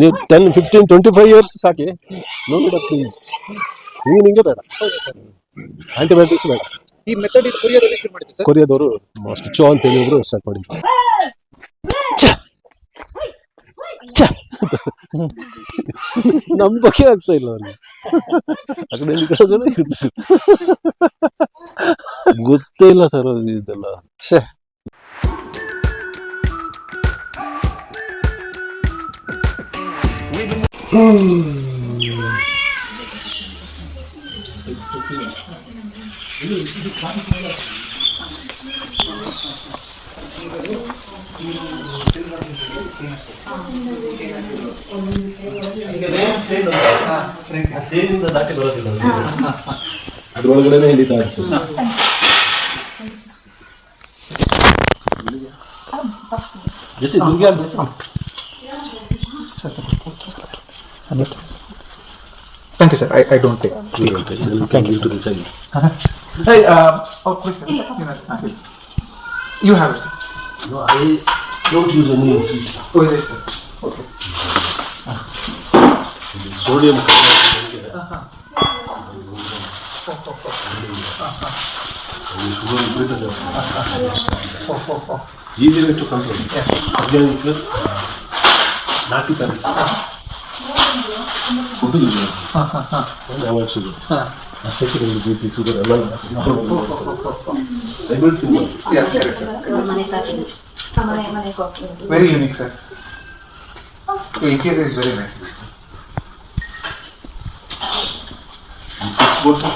ನೀವು ten fifteen twenty five years ಸಾಕಿ. No need of ನೀವು ನಿಮಗೆ ಬೇಡ. ಆಂಟಿಬಯೋಟಿಕ್ಸ್ ಬೇಡ. ಈ ಮೆಥಡ್ ಇದು ಕೊರಿಯಾದಲ್ಲಿ ಶುರು ಸರ್? ಕೊರಿಯಾದವರು ಅಷ್ಟು ಚೋ ಅಂತ ಹೇಳಿದ್ರು ಸ್ಟಾರ್ಟ್ ಮಾಡಿದ್ರು! ನಂಬಕ್ಕೆ ಆಗ್ತಾ ಇಲ್ಲ ಅವ್ರಿಗೆ. ಆ ಕಡೆ ಈ ಕಡೆ ಹೋಗೋದು, ಈ ಕಡೆ ಹೋಗೋದು. ಗೊತ್ತೇ ಇಲ್ಲ ಸರ್ ಇದೆಲ್ಲ. ಶ್ಯೆ. ಅದ್ರೊಳಗಡೆನೆ ಹಿಡಿತಾ ಇರ್ತದೆ ಬಿಸಿ ದುರ್ಗೆ Thank you, sir. I, I don't take. Thank you. Thank you. Uh-huh. Hey, oh. You have it, sir. No, I don't use any insult. Oh, is sir? Okay. Uh-huh. Sodium. Uh-huh. Easy way to control. Yeah. It not be coffee ಮನೆ ಮನೆ coffee Very unique, sir. The interior is very nice.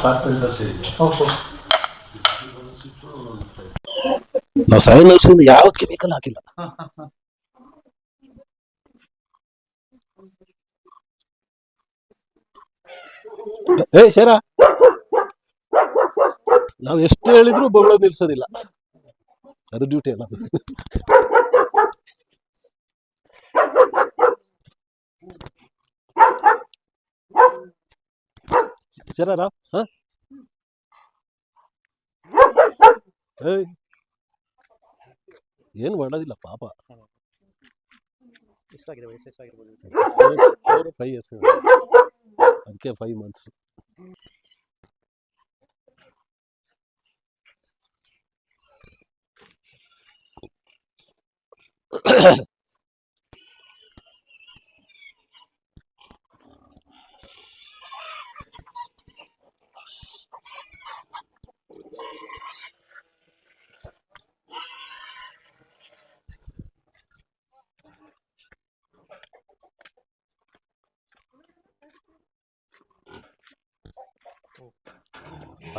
Carpenter ಸೇರಿ Oh, oh. ನಾವು ಸೈನ್ ಔಷಧ ಯಾವ chemical ಹಾಕಿಲ್ಲ ಏ ಶೇರ. ನಾವು ಎಷ್ಟು ಹೇಳಿದ್ರು ಬೊಗಳೋದು ನಿಲ್ಸೋದಿಲ್ಲ. ಅದು ಡ್ಯೂಟಿ ಅಲ್ಲ. ಶೇರ ರಾವ್ ಹಾ? ಏನು ಮಾಡೋದಿಲ್ಲ ಪಾಪ. ಎಷ್ಟಾಗಿದೆ ವಯಸ್ಸು ಎಷ್ಟಾಗಿರ್ಬೋದು ಫೈವ್ ಇಯರ್ಸ್ ಅದಕ್ಕೆ ಫೈವ್ ಮಂತ್ಸ್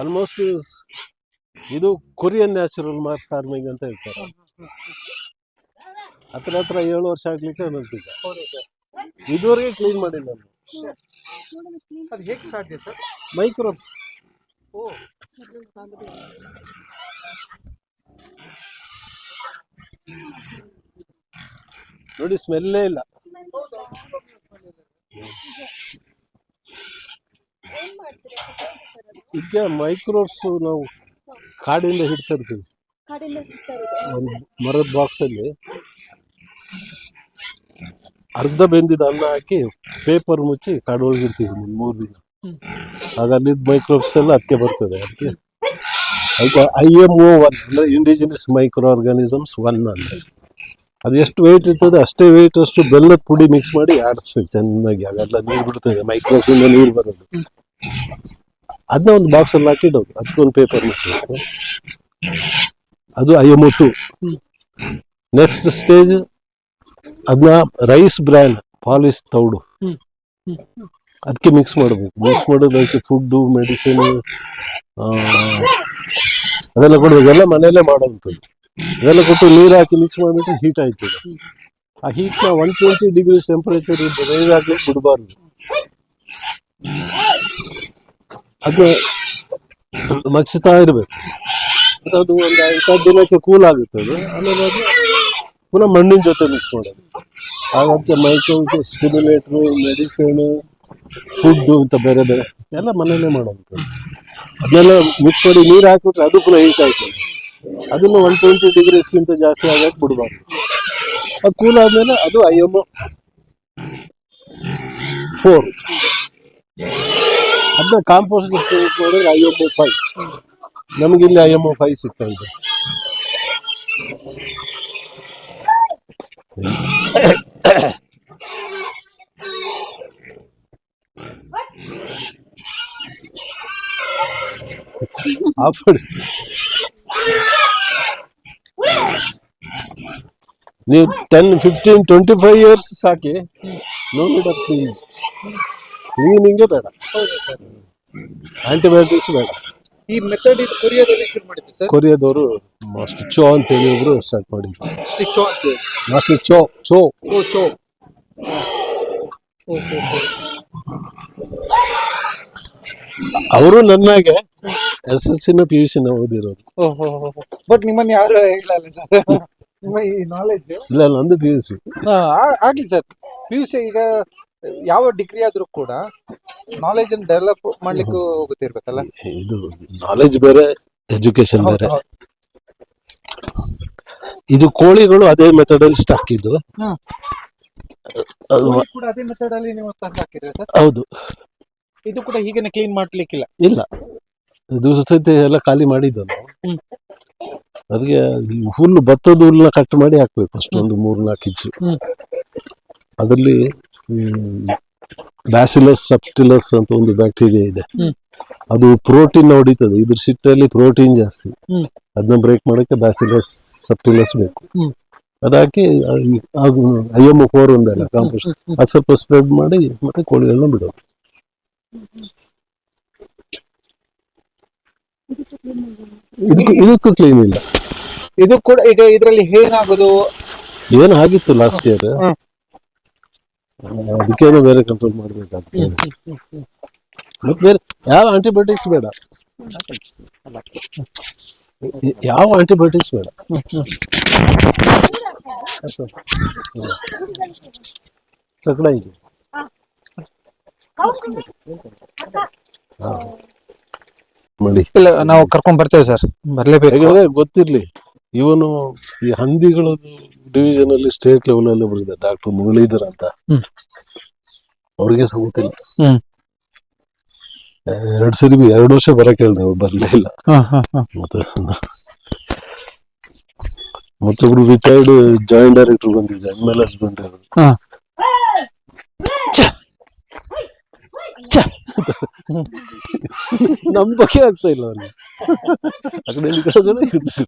ಆಲ್ಮೋಸ್ಟ್ ಇದು ಕೊರಿಯನ್ ನ್ಯಾಚುರಲ್ ಮಾರ್ಕ್ ಫಾರ್ಮಿಂಗ್ ಅಂತ ಹೇಳ್ತಾರೆ. ಹತ್ರ ಹತ್ರ ಏಳು ವರ್ಷ ಆಗ್ಲಿಕ್ಕೆ ಬಂದಿದ್ದ ಇದುವರೆಗೆ ಕ್ಲೀನ್ ಮಾಡಿಲ್ಲ ನಾನು. ಅದು ಹೇಗೆ ಸಾಧ್ಯ ಸರ್? ಮೈಕ್ರೋಬ್ಸ್ ನೋಡಿ ಸ್ಮೆಲ್ಲೇ ಇಲ್ಲ. ಇದಕ್ಕೆ ಮೈಕ್ರೋಬ್ಸ್ ನಾವು ಕಾಡಿಂದ ಹಿಡ್ತಾ ಇರ್ತೀವಿ. ಕಾಡಿಂದ ಒಂದು ಮರದ ಬಾಕ್ಸಲ್ಲಿ ಅರ್ಧ ಬೆಂದಿದ ಅನ್ನ ಹಾಕಿ ಪೇಪರ್ ಮುಚ್ಚಿ ಕಾಡೊಳಗೆ ಇಡ್ತೀವಿ ಒಂದು ಮೂರು ದಿನ. ಆಗ ಅಲ್ಲಿದ್ದ ಮೈಕ್ರೋಬ್ಸ್ ಎಲ್ಲ ಅದಕ್ಕೆ ಬರ್ತದೆ. ಅದಕ್ಕೆ ಅದಕ್ಕೆ ಐ ಎಂ ಒ ಒನ್ ಅಂದರೆ ಇಂಡಿಜಿನಸ್ ಮೈಕ್ರೋ ಆರ್ಗಾನಿಸಮ್ಸ್ ಒನ್ ಅಂದರೆ ಅದು ಎಷ್ಟು ವೆಯ್ಟ್ ಇರ್ತದೆ ಅಷ್ಟೇ ವೆಯ್ಟ್ ಅಷ್ಟು ಬೆಲ್ಲದ ಪುಡಿ ಮಿಕ್ಸ್ ಮಾಡಿ ಆಡಿಸ್ಬೇಕು ಚೆನ್ನಾಗಿ. ಅವೆಲ್ಲ ನೀರು ಬಿಡ್ತದೆ. ಮೈಕ್ರೋಬ್ಸ್ ಇಂದ ನೀರು ಬರೋದು. ಅದನ್ನ ಒಂದು ಬಾಕ್ಸಲ್ಲಿ ಹಾಕಿಡೋದು ಅದಕ್ಕೊಂದು ಪೇಪರ್ ಮುಚ್ಚಬೇಕು ಅದು I M two next stage ಅದನ್ನ ರೈಸ್ ಬ್ರ್ಯಾನ್ ಪಾಲಿಶ್ ತೌಡು. ಅದಕ್ಕೆ ಮಿಕ್ಸ್ ಮಾಡಬೇಕು. ಮಿಕ್ಸ್ ಮಾಡೋದು ಅದಕ್ಕೆ ಫುಡ್ಡು ಮೆಡಿಸಿನ್ ಅದೆಲ್ಲ ಕೊಡಬೇಕು. ಎಲ್ಲ ಮನೆಯಲ್ಲೇ ಮಾಡೋದು ಅದೆಲ್ಲ ಕೊಟ್ಟು ನೀರು ಹಾಕಿ ಮಿಕ್ಸ್ ಮಾಡಿಬಿಟ್ಟು ಹೀಟ್ ಆಯ್ತದೆ. ಆ ಹೀಟ್ನ ಒನ್ ಟ್ವೆಂಟಿ ಡಿಗ್ರಿ ಟೆಂಪರೇಚರ್ ನೀರು ಆಗ್ಲಿಕ್ಕೆ ಬಿಡಬಾರ್ದು. ಅದನ್ನ ಮಗಿಸ್ತಾ ಇರಬೇಕು. ಅದು ಒಂದು ಐದಾರು ದಿನಕ್ಕೆ ಕೂಲ್ ಆಗುತ್ತೆ ಅದು. ಆಮೇಲೆ ಅದು ಪುನಃ ಮಣ್ಣಿನ ಜೊತೆ ಮಿಕ್ಸ್ ಮಾಡೋದು. ಹಾಗಾಗಿ ಮೈಕ್ರೋ ಸ್ಟಿಮ್ಯುಲೇಟ್ರು ಮೆಡಿಸಿನ್ ಫುಡ್ಡು ಅಂತ ಬೇರೆ ಬೇರೆ ಎಲ್ಲ ಮನೆಯಲ್ಲೇ ಮಾಡೋದು. ಅದನ್ನೆಲ್ಲ ಮಿಕ್ಸ್ ಮಾಡಿ ನೀರು ಹಾಕಿಬಿಟ್ರೆ ಅದು ಪುನಃ ಹೀಟ್ ಆಯ್ತದೆ ಅದನ್ನು ಒನ್ ಟ್ವೆಂಟಿ ಡಿಗ್ರೀಸ್ಗಿಂತ ಜಾಸ್ತಿ ಆಗಕ್ಕೆ ಬಿಡಬಾರ್ದು. ಅದು ಕೂಲ್ ಆದಮೇಲೆ ಅದು ಐ ಎಂ ಫೋರ್ ಅದನ್ನ ಕಾಂಪೋಸ್ಟ್ ಮಾಡಿದ್ರೆ ಐ ಎಂ ಒ ಫೈವ್. ನಮಗಿಲ್ಲಿ ಐ ಎಂ ಒ ಫೈವ್ ಸಿಗ್ತಾ ಇದೆ. ಆಫ್ ಮಾಡಿ. ನೀವು ten fifteen twenty five years ಸಾಕಿ ನೋ ನೀಡ್ ಆಫ್ ಕ್ಲೀನ್ ಕ್ಲೀನಿಂಗೇ ಬೇಡ. ಆಂಟಿಬಯೋಟಿಕ್ಸ್ ಬೇಡ. ಈ ಮೆಥಡ್ ಇದು ಕೊರಿಯಾದಲ್ಲಿ ಶುರು ಮಾಡಿದ್ವಿ ಸರ್? ಕೊರಿಯಾದವರು ಮಾಸ್ಟರ್ ಚೋ ಅಂತ ಒಬ್ರು ಸ್ಟಾರ್ಟ್ ಮಾಡಿದ್ರು. ಸ್ಟಿಚೋ ಅಂತ ಮಾಸ್ಟರ್ ಚೋ ಚೋ ಓ ಚೋ ಓಕೆ ಅವರು ನನ್ನಾಗೆ ಎಸ್ ಎಲ್ ಸಿನ ಪಿ ಯು ಸಿನ ಓದಿರೋರು. ಓಹೋ ಬಟ್ ನಿಮ್ಮನ್ನ ಯಾರು ಹೇಳಲ್ಲ ಸರ್? ನಿಮ್ಮ ಈ ನಾಲೆಜ್ ಇಲ್ಲ ನಂದು ಪಿ ಯು ಸಿ ಆಗ್ಲಿ ಸರ್. ಪಿ ಯು ಸಿ ಈಗ ಯಾವ ಡಿಗ್ರಿ ಆದ್ರೂ ಕೂಡ ನಾಲೆಜ್ ಅನ್ನು ಡೆವಲಪ್ ಮಾಡ್ಲಿಕ್ಕೂ ಗೊತ್ತಿರ್ಬೇಕಲ್ಲ? ಇದು ನಾಲೆಜ್ ಬೇರೆ ಎಜುಕೇಶನ್ ಬೇರೆ. ಇದು ಕೋಳಿಗಳು ಅದೇ ಮೆಥಡ್ ಅಲ್ಲಿ ಸ್ಟಾಕ್ ಇದ್ದು. ಹ್ಮ್. ಅದು ಕೂಡ ಅದೇ ಮೆಥಡ್ ಅಲ್ಲಿ ನೀವು ತಂದು ಹಾಕಿದ್ರೆ ಸರ್? ಹೌದು. ಇದು ಕೂಡ ಹೀಗೇನೆ ಕ್ಲೀನ್ ಮಾಡ್ಲಿಕ್ಕಿಲ್ಲ? ಇಲ್ಲ. ಇದು ಸಹಿತ ಎಲ್ಲ ಖಾಲಿ ಮಾಡಿದ್ದು ನಾವು. ಅದಕ್ಕೆ ಹುಲ್ಲು ಭತ್ತದ ಹುಲ್ಲನ್ನ ಕಟ್ ಮಾಡಿ ಹಾಕ್ಬೇಕು ಅಷ್ಟೊಂದು ಮೂರ್ ನಾಲ್ಕು ಇಂಚು. ಅದರಲ್ಲಿ ಬ್ಯಾಸಿಲಸ್ ಸಬ್ಸ್ಟಿಲಸ್ ಅಂತ ಒಂದು ಬ್ಯಾಕ್ಟೀರಿಯಾ ಇದೆ. ಅದು ಪ್ರೋಟೀನ್ ಹೊಡಿತದೆ. ಇದ್ರ ಸಿಟ್ಟಲ್ಲಿ ಪ್ರೋಟೀನ್ ಜಾಸ್ತಿ. ಅದನ್ನ ಬ್ರೇಕ್ ಮಾಡಕ್ಕೆ ಬ್ಯಾಸಿಲಸ್ ಸಬ್ಟಿಲಸ್ ಬೇಕು. ಅದಾಕಿ ಐ ಕೋರ್ ಫೋರ್ ಒಂದಲ್ಲ ಕಾಂಪೋಸ್ಟ್ ಅದು ಸ್ವಲ್ಪ ಸ್ಪ್ರೆಡ್ ಮಾಡಿ ಮತ್ತೆ ಕೋಳಿಗಳನ್ನ ಬಿಡೋದು. ಇದಕ್ಕೂ ಕ್ಲೀನ್ ಇಲ್ಲ. ಇದು ಕೂಡ ಈಗ ಇದರಲ್ಲಿ ಏನಾಗೋದು? ಏನಾಗಿತ್ತು ಲಾಸ್ಟ್ ಇಯರ್. ಅದಕ್ಕೇನೋ ಬೇರೆ ಕಂಟ್ರೋಲ್ ಮಾಡಬೇಕಾಗ್ತದೆ ಮತ್ತೆ ಬೇರೆ ಯಾವ ಆಂಟಿಬಯೋಟಿಕ್ಸ್ ಬೇಡ. ಯಾವ ಆಂಟಿಬಯೋಟಿಕ್ಸ್ ಬೇಡ. ಸಕಡ ಇದೆ. ಮಾಡಿ ಇಲ್ಲ ನಾವು ಕರ್ಕೊಂಡ್ ಬರ್ತೇವೆ ಸರ್. ಬರ್ಲೇಬೇಕು. ಗೊತ್ತಿರಲಿ ಗೊತ್ತಿರ್ಲಿ. ಇವನು ಈ ಹಂದಿಗಳ ಡಿವಿಷನ್ ಅಲ್ಲಿ ಸ್ಟೇಟ್ ಲೆವೆಲ್ ಅಲ್ಲಿ ಬರ್ತದೆ ಡಾಕ್ಟರ್ ಮುರಳೀಧರ್ ಅಂತ ಹ್ಮ್. ಅವ್ರಿಗೆ ಸಹ ಗೊತ್ತಿಲ್ಲ ಹ್ಮ್. ಎರಡ್ ಸರಿ ಎರಡು ವರ್ಷ ಬರಕ್ ಹೇಳ್ದೆ ಅವ್ರು ಬರ್ಲೇ ಇಲ್ಲ ಹಾ ಹಾ ಹಾ ಮತ್ತೆ ಮತ್ತೊಬ್ರು ರಿಟೈರ್ಡ್ ಜಾಯಿಂಟ್ ಡೈರೆಕ್ಟರ್ ಬಂದಿದ್ದೆ ಎಂ ಎಲ್ ಎಸ್ ಬಂದಿದ್ರು ಹಾ. ನಂಬಕ್ಕೆ ಆಗ್ತಾ ಇಲ್ಲ ಅವ್ರಿಗೆ ಆ ಕಡೆ ಈ ಕಡೆ ಹೋಗೋದು, ಈ ಕಡೆ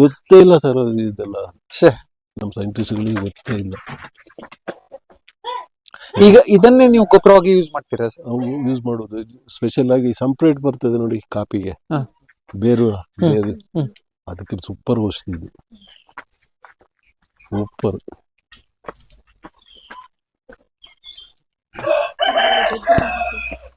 ಗೊತ್ತೇ ಇಲ್ಲ ಸರ್ ಇದೆಲ್ಲ. ನಮ್ಮ ಸೈಂಟಿಸ್ಟ್ಗಳಿಗೆ ಗೊತ್ತೇ ಇಲ್ಲ. ಈಗ ಇದನ್ನೇ ನೀವು ಗೊಬ್ಬರವಾಗಿ ಯೂಸ್ ಮಾಡ್ತೀರಾ ಸರ್ ಯೂಸ್ ಮಾಡೋದು. ಸ್ಪೆಷಲ್ ಆಗಿ ಸಂಪ್ರೇಟ್ ಬರ್ತದೆ ನೋಡಿ ಕಾಪಿಗೆ. ಹಾ. ಬೇರು ಹ್ಮ್, ಬೇರು ಹ್ಮ್. ಅದಕ್ಕೆ ಸೂಪರ್ ಔಷಧಿ ಇದು. ಸೂಪರ್